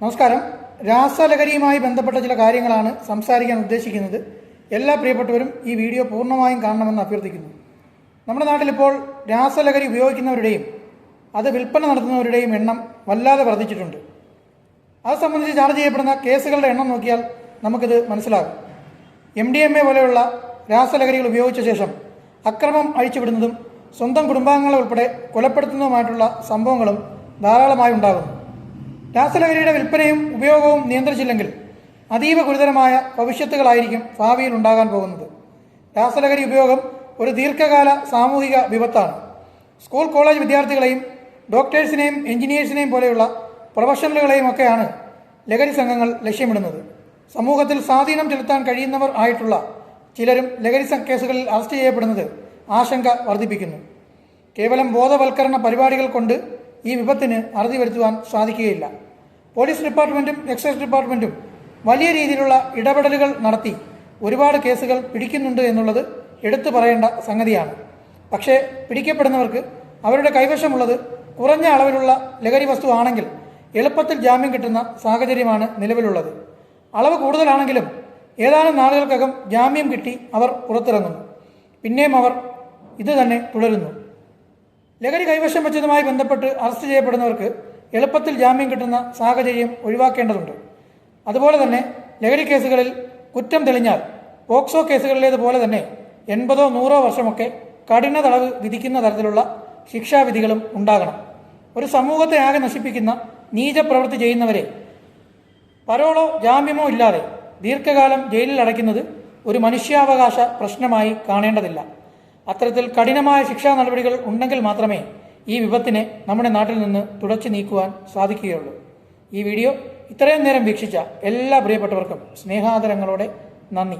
നമസ്കാരം. രാസലഹരിയുമായി ബന്ധപ്പെട്ട ചില കാര്യങ്ങളാണ് സംസാരിക്കാൻ ഉദ്ദേശിക്കുന്നത്. എല്ലാ പ്രിയപ്പെട്ടവരും ഈ വീഡിയോ പൂർണമായും കാണണമെന്ന് അഭ്യർത്ഥിക്കുന്നു. നമ്മുടെ നാട്ടിലിപ്പോൾ രാസലഹരി ഉപയോഗിക്കുന്നവരുടെയും അത് വിൽപ്പന നടത്തുന്നവരുടെയും എണ്ണം വല്ലാതെ വർദ്ധിച്ചിട്ടുണ്ട്. അത് സംബന്ധിച്ച് ചാർജ് ചെയ്യപ്പെടുന്ന കേസുകളുടെ എണ്ണം നോക്കിയാൽ നമുക്കിത് മനസ്സിലാകും. എം ഡി എം എ പോലെയുള്ള രാസലഹരികൾ ഉപയോഗിച്ച ശേഷം അക്രമം അഴിച്ചുവിടുന്നതും സ്വന്തം കുടുംബാംഗങ്ങളെ ഉൾപ്പെടെ കൊലപ്പെടുത്തുന്നതുമായിട്ടുള്ള സംഭവങ്ങളും ധാരാളമായി ഉണ്ടാകുന്നു. രാസലഹരിയുടെ വിൽപ്പനയും ഉപയോഗവും നിയന്ത്രിച്ചില്ലെങ്കിൽ അതീവ ഗുരുതരമായ ഭവിഷ്യത്തുകളായിരിക്കും ഭാവിയിൽ ഉണ്ടാകാൻ പോകുന്നത്. രാസലഹരി ഉപയോഗം ഒരു ദീർഘകാല സാമൂഹിക വിപത്താണ്. സ്കൂൾ കോളേജ് വിദ്യാർത്ഥികളെയും ഡോക്ടേഴ്സിനെയും എഞ്ചിനീയേഴ്സിനെയും പോലെയുള്ള പ്രൊഫഷണലുകളെയും ഒക്കെയാണ് ലഹരി സംഘങ്ങൾ ലക്ഷ്യമിടുന്നത്. സമൂഹത്തിൽ സ്വാധീനം ചെലുത്താൻ കഴിയുന്നവർ ആയിട്ടുള്ള ചിലരും ലഹരി കേസുകളിൽ അറസ്റ്റ് ചെയ്യപ്പെടുന്നത് ആശങ്ക വർദ്ധിപ്പിക്കുന്നു. കേവലം ബോധവൽക്കരണ പരിപാടികൾ കൊണ്ട് ഈ വിപത്തിന് അറുതി വരുത്തുവാൻ സാധിക്കുകയില്ല. പോലീസ് ഡിപ്പാർട്ട്മെന്റും എക്സൈസ് ഡിപ്പാർട്ട്മെന്റും വലിയ രീതിയിലുള്ള ഇടപെടലുകൾ നടത്തി ഒരുപാട് കേസുകൾ പിടിക്കുന്നുണ്ട് എന്നുള്ളത് എടുത്തു പറയേണ്ട സംഗതിയാണ്. പക്ഷേ പിടിക്കപ്പെടുന്നവർക്ക് അവരുടെ കൈവശമുള്ളത് കുറഞ്ഞ അളവിലുള്ള ലഹരി വസ്തു ആണെങ്കിൽ എളുപ്പത്തിൽ ജാമ്യം കിട്ടുന്ന സാഹചര്യമാണ് നിലവിലുള്ളത്. അളവ് കൂടുതലാണെങ്കിലും ഏതാനും നാളുകൾക്കകം ജാമ്യം കിട്ടി അവർ പുറത്തിറങ്ങുന്നു. പിന്നെയും അവർ ഇത് തന്നെ തുടരുന്നു. ലഹരി കൈവശം വെച്ചതുമായി ബന്ധപ്പെട്ട് അറസ്റ്റ് ചെയ്യപ്പെടുന്നവർക്ക് എളുപ്പത്തിൽ ജാമ്യം കിട്ടുന്ന സാഹചര്യം ഒഴിവാക്കേണ്ടതുണ്ട്. അതുപോലെ തന്നെ ലഹരി കേസുകളിൽ കുറ്റം തെളിഞ്ഞാൽ പോക്സോ കേസുകളിലേതുപോലെ തന്നെ എൺപതോ നൂറോ വർഷമൊക്കെ കഠിന തടവ് വിധിക്കുന്ന തരത്തിലുള്ള ശിക്ഷാവിധികളും ഉണ്ടാകണം. ഒരു സമൂഹത്തെ ആകെ നശിപ്പിക്കുന്ന നീചപ്രവൃത്തി ചെയ്യുന്നവരെ പരോളോ ജാമ്യമോ ഇല്ലാതെ ദീർഘകാലം ജയിലിൽ അടയ്ക്കുന്നത് ഒരു മനുഷ്യാവകാശ പ്രശ്നമായി കാണേണ്ടതില്ല. അത്തരത്തിൽ കഠിനമായ ശിക്ഷാ നടപടികൾ ഉണ്ടെങ്കിൽ മാത്രമേ ഈ വിപത്തിനെ നമ്മുടെ നാട്ടിൽ നിന്ന് തുടച്ചു നീക്കുവാൻ സാധിക്കുകയുള്ളൂ. ഈ വീഡിയോ ഇത്രയും നേരം വീക്ഷിച്ച എല്ലാ പ്രിയപ്പെട്ടവർക്കും സ്നേഹാദരങ്ങളോടെ നന്ദി.